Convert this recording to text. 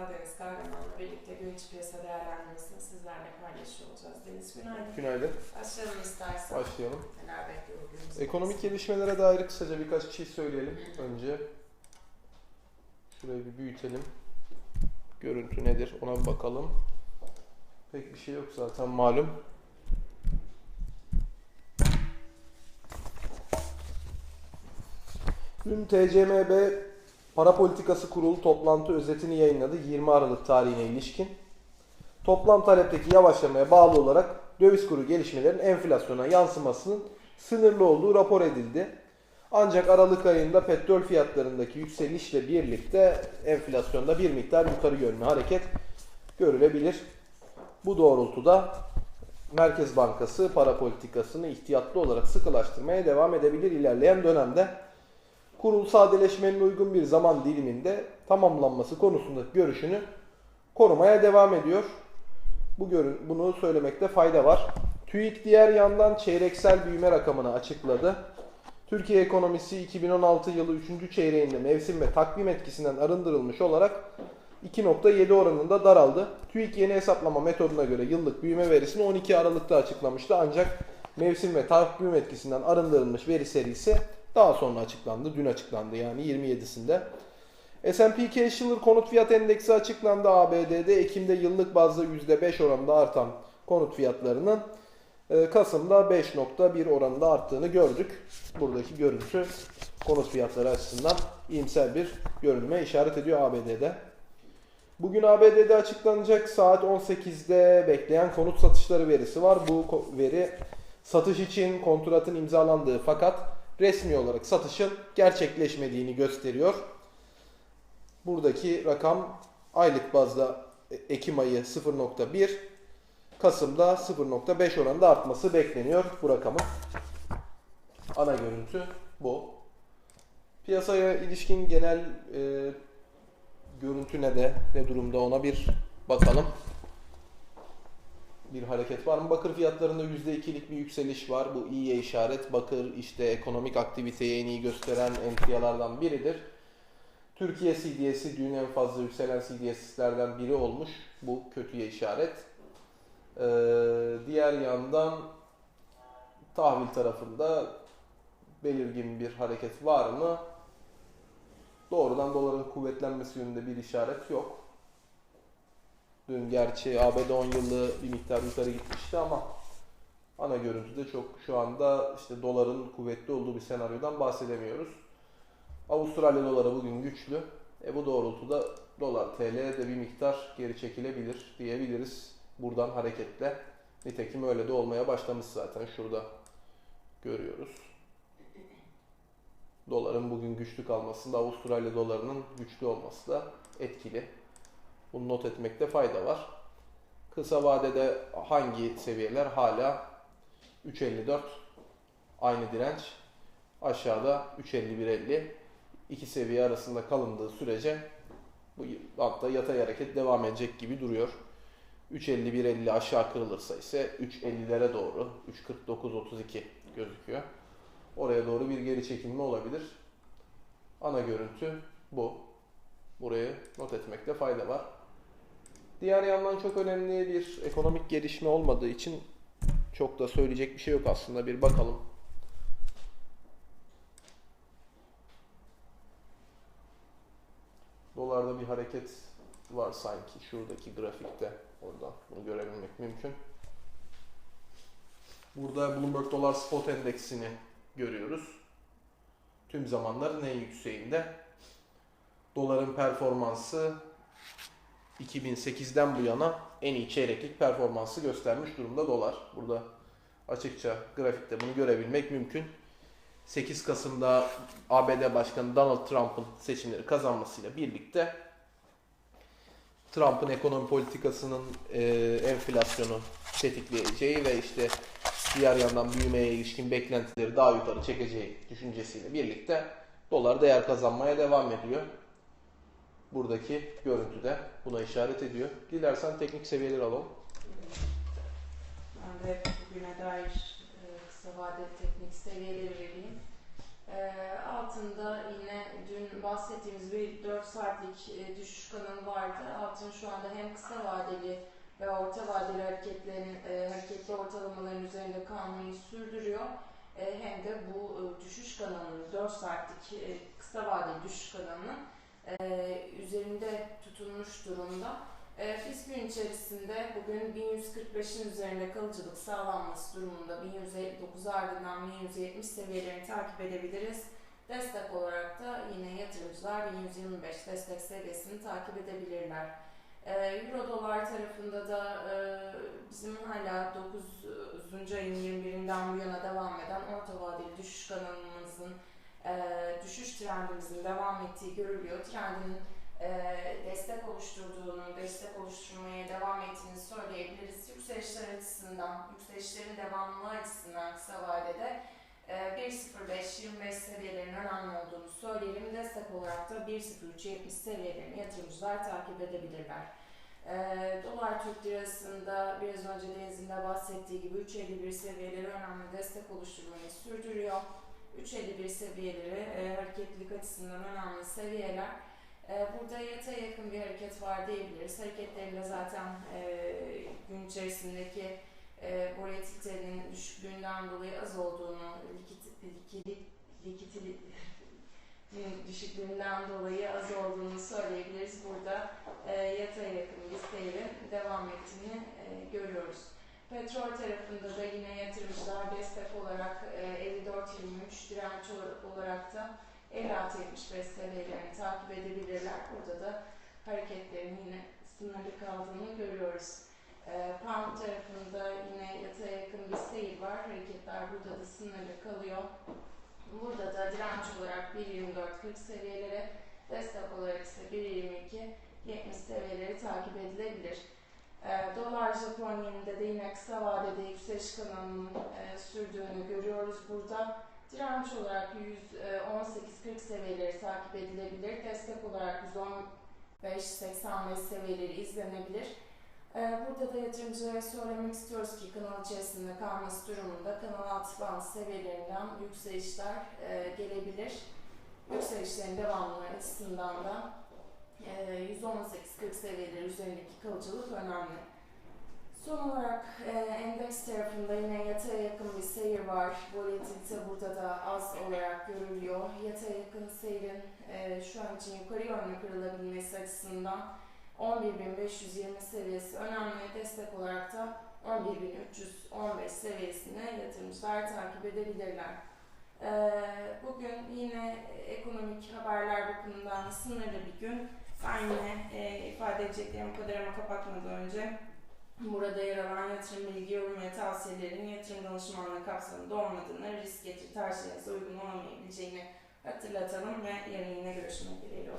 Deniz Kahraman'la birlikte gün içi piyasa değerlendirmesini sizlerle paylaşıyor olacağız. Deniz günaydın. Günaydın. Başlayalım istersen. Başlayalım. Neler bekliyor bugün? Ekonomik gelişmelere dair kısaca birkaç bir şey söyleyelim. Önce şurayı bir büyütelim. Görüntü nedir ona bir bakalım. Pek bir şey yok zaten malum. Dün TCMB Para Politikası Kurulu toplantı özetini yayınladı 20 Aralık tarihine ilişkin. Toplam talepteki yavaşlamaya bağlı olarak döviz kuru gelişmelerin enflasyona yansımasının sınırlı olduğu rapor edildi. Ancak Aralık ayında petrol fiyatlarındaki yükselişle birlikte enflasyonda bir miktar yukarı yönlü hareket görülebilir. Bu doğrultuda Merkez Bankası para politikasını ihtiyatlı olarak sıkılaştırmaya devam edebilir ilerleyen dönemde. Kurul sadeleşmenin uygun bir zaman diliminde tamamlanması konusundaki görüşünü korumaya devam ediyor. Bu görün, bunu söylemekte fayda var. TÜİK diğer yandan çeyreksel büyüme rakamını açıkladı. Türkiye ekonomisi 2016 yılı 3. çeyreğinde mevsim ve takvim etkisinden arındırılmış olarak 2.7 oranında daraldı. TÜİK yeni hesaplama metoduna göre yıllık büyüme verisini 12 Aralık'ta açıklamıştı ancak mevsim ve takvim etkisinden arındırılmış veri serisi daha sonra açıklandı. Dün açıklandı yani 27'sinde. S&P Case-Shiller konut fiyat endeksi açıklandı ABD'de. Ekim'de yıllık bazda %5 oranında artan konut fiyatlarının e, Kasım'da 5.1 oranında arttığını gördük. Buradaki görüntü konut fiyatları açısından iyimser bir görünüme işaret ediyor ABD'de. Bugün ABD'de açıklanacak saat 18'de bekleyen konut satışları verisi var. Bu veri satış için kontratın imzalandığı fakat resmi olarak satışın gerçekleşmediğini gösteriyor. Buradaki rakam aylık bazda e- Ekim ayı 0.1, Kasım'da 0.5 oranında artması bekleniyor bu rakamın. Ana görüntü bu. Piyasaya ilişkin genel e, görüntü ne de ne durumda ona bir bakalım. Bir hareket var mı? Bakır fiyatlarında %2'lik bir yükseliş var. Bu iyiye işaret. Bakır işte ekonomik aktiviteyi en iyi gösteren emtialardan biridir. Türkiye CDS'i dün en fazla yükselen CDS'lerden biri olmuş. Bu kötüye işaret. Ee, diğer yandan tahvil tarafında belirgin bir hareket var mı? Doğrudan doların kuvvetlenmesi yönünde bir işaret yok. Dün gerçi ABD 10 yıllığı bir miktar yukarı gitmişti ama ana görüntüde çok şu anda işte doların kuvvetli olduğu bir senaryodan bahsedemiyoruz. Avustralya doları bugün güçlü. E bu doğrultuda dolar TL de bir miktar geri çekilebilir diyebiliriz buradan hareketle. Nitekim öyle de olmaya başlamış zaten şurada görüyoruz. Doların bugün güçlü kalmasında Avustralya dolarının güçlü olması da etkili. Bunu not etmekte fayda var. Kısa vadede hangi seviyeler hala 3.54 aynı direnç. Aşağıda 3.51.50 iki seviye arasında kalındığı sürece bu hatta yatay hareket devam edecek gibi duruyor. 3.51.50 aşağı kırılırsa ise 3.50'lere doğru 3.49.32 gözüküyor. Oraya doğru bir geri çekilme olabilir. Ana görüntü bu. Burayı not etmekte fayda var. Diğer yandan çok önemli bir ekonomik gelişme olmadığı için çok da söyleyecek bir şey yok aslında. Bir bakalım. Dolarda bir hareket var sanki şuradaki grafikte. Oradan bunu görebilmek mümkün. Burada Bloomberg Dolar Spot Endeksini görüyoruz. Tüm zamanların en yükseğinde. Doların performansı 2008'den bu yana en iyi çeyreklik performansı göstermiş durumda dolar. Burada açıkça grafikte bunu görebilmek mümkün. 8 Kasım'da ABD Başkanı Donald Trump'ın seçimleri kazanmasıyla birlikte Trump'ın ekonomi politikasının e, enflasyonu tetikleyeceği ve işte diğer yandan büyümeye ilişkin beklentileri daha yukarı çekeceği düşüncesiyle birlikte dolar değer kazanmaya devam ediyor. Buradaki görüntüde buna işaret ediyor. Dilersen teknik seviyeleri alalım. Ben de bugüne dair e, kısa vadeli teknik seviyeleri vereyim. Ee, altında yine dün bahsettiğimiz bir 4 saatlik e, düşüş kanalı vardı. Altın şu anda hem kısa vadeli ve orta vadeli hareketlerin e, hareketli ortalamaların üzerinde kalmayı sürdürüyor. E, hem de bu e, düşüş kanalının 4 saatlik e, kısa vadeli düşüş kanalının e, üzerinde tutunmuş durumda. E, FİS gün içerisinde bugün 1145'in üzerinde kalıcılık sağlanması durumunda 1159 ardından 1170 seviyelerini takip edebiliriz. Destek olarak da yine yatırımcılar 1125 destek seviyesini takip edebilirler. E, Euro dolar tarafında da e, bizim hala 9. ayın 21'inden bu yana devam eden orta vadeli düşüş kanalımızın e, düşüş trendimizin devam ettiği görülüyor. Trendin e, destek oluşturduğunu, destek oluşturmaya devam ettiğini söyleyebiliriz. Yükselişler açısından, yükselişlerin devamlılığı açısından kısa vadede e, 1.05-25 seviyelerinin önemli olduğunu söyleyelim. Destek olarak da 1.03-70 seviyelerini yatırımcılar takip edebilirler. E, dolar Türk lirasında biraz önce Deniz'in de bahsettiği gibi 3.51 seviyeleri önemli destek oluşturmayı sürdürüyor. 3.51 seviyeleri e, hareketlilik açısından önemli seviyeler. E, burada yataya yakın bir hareket var diyebiliriz. Hareketlerin de zaten e, gün içerisindeki e, volatilitenin düşüklüğünden dolayı az olduğunu, likit, likidit, likitili, düşüklüğünden dolayı az olduğunu söyleyebiliriz. Burada e, yataya yakın bir seyrin devam ettiğini e, görüyoruz. Petrol tarafında da yine yatırımcılar destek olarak e, 54-23 direnç olarak da 56-75 seviyelerini takip edebilirler. Burada da hareketlerin yine sınırlı kaldığını görüyoruz. E, Pound tarafında yine yataya yakın bir seyir var. Hareketler burada da sınırlı kalıyor. Burada da direnç olarak 1.24-40 seviyelere, destek olarak ise 1.22-70 seviyeleri takip edilebilir. E, dolar Japon yeninde de yine kısa vadede yükseliş kanalının e, sürdüğünü görüyoruz burada. Direnç olarak 118-40 seviyeleri takip edilebilir. Destek olarak 115-85 seviyeleri izlenebilir. Ee, Burada da yatırımcılara söylemek istiyoruz ki kanal içerisinde kalması durumunda kanal altı band seviyelerinden yükselişler e, gelebilir. Yükselişlerin devamlılığı açısından da e, 118-40 seviyeleri üzerindeki kalıcılık önemli. Son olarak e, endeks tarafında yine yataya yakın bir seyir var. Volatilite burada da az olarak görülüyor. Yataya yakın seyrin e, şu an için yukarı yönlü kırılabilmesi açısından 11.520 seviyesi önemli. Destek olarak da 11.315 seviyesine yatırımcılar takip edebilirler. E, bugün yine ekonomik haberler bakımından sınırlı bir gün. Ben yine e, ifade edeceklerimi kadar ama kapatmadan önce Burada yer alan yatırım bilgi, yorum ve tavsiyelerin yatırım danışmanlığı kapsamında olmadığını, risk getir tercihinize uygun olamayabileceğini hatırlatalım ve yarın yine görüşmek dileğiyle.